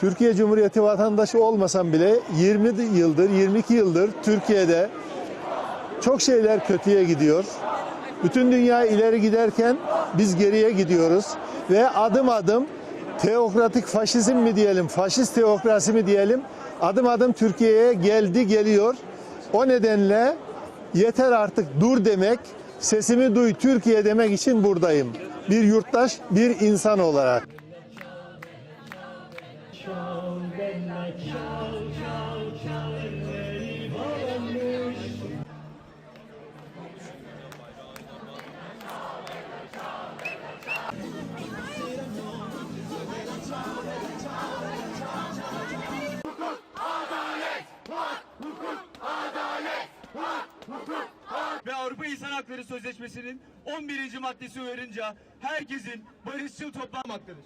Türkiye Cumhuriyeti vatandaşı olmasam bile 20 yıldır, 22 yıldır Türkiye'de çok şeyler kötüye gidiyor. Bütün dünya ileri giderken biz geriye gidiyoruz ve adım adım teokratik faşizm mi diyelim, faşist teokrasi mi diyelim adım adım Türkiye'ye geldi geliyor. O nedenle yeter artık dur demek, sesimi duy Türkiye demek için buradayım. Bir yurttaş, bir insan olarak. İnsan Hakları Sözleşmesi'nin 11. maddesi uyarınca herkesin barışçıl toplanmaktadır.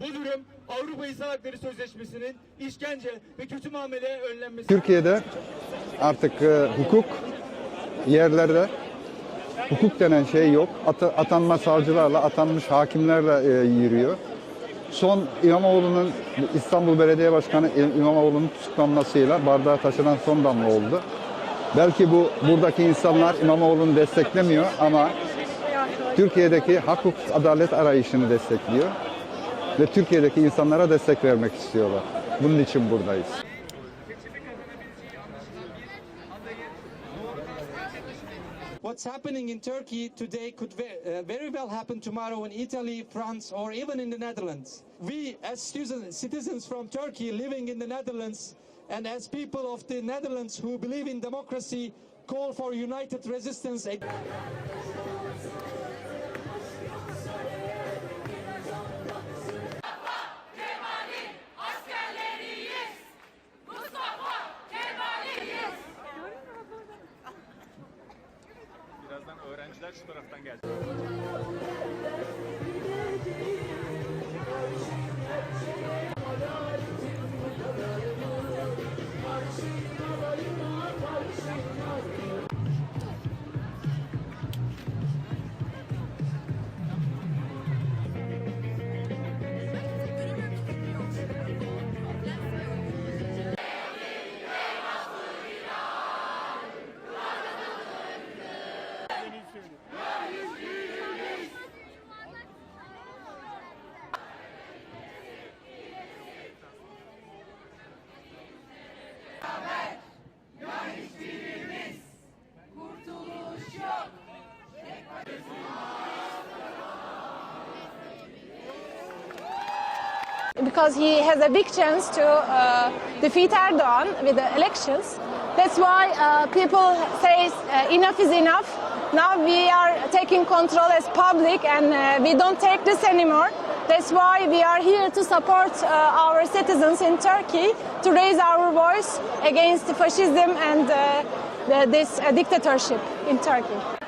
Bu durum Avrupa İnsan Hakları Sözleşmesi'nin işkence ve kötü muamele önlenmesi Türkiye'de artık e, hukuk yerlerde hukuk denen şey yok. Ata- atanma savcılarla, atanmış hakimlerle e, yürüyor. Son İmamoğlu'nun İstanbul Belediye Başkanı İmamoğlu'nun tutuklanmasıyla bardağa taşıran son damla oldu. Belki bu buradaki insanlar İmamoğlu'nu desteklemiyor ama Türkiye'deki hak hukuk adalet arayışını destekliyor ve Türkiye'deki insanlara destek vermek istiyorlar. Bunun için buradayız. What's happening in Turkey today could ve- uh, very well happen tomorrow in Italy, France, or even in the Netherlands. We, as citizens, citizens from Turkey living in the Netherlands, and as people of the Netherlands who believe in democracy, call for united resistance. Birazdan öğrenciler şu taraftan gelecek. Because he has a big chance to uh, defeat Erdogan with the elections. That's why uh, people say uh, enough is enough. Now we are taking control as public and uh, we don't take this anymore. That's why we are here to support uh, our citizens in Turkey to raise our voice against fascism and uh, this uh, dictatorship in Turkey.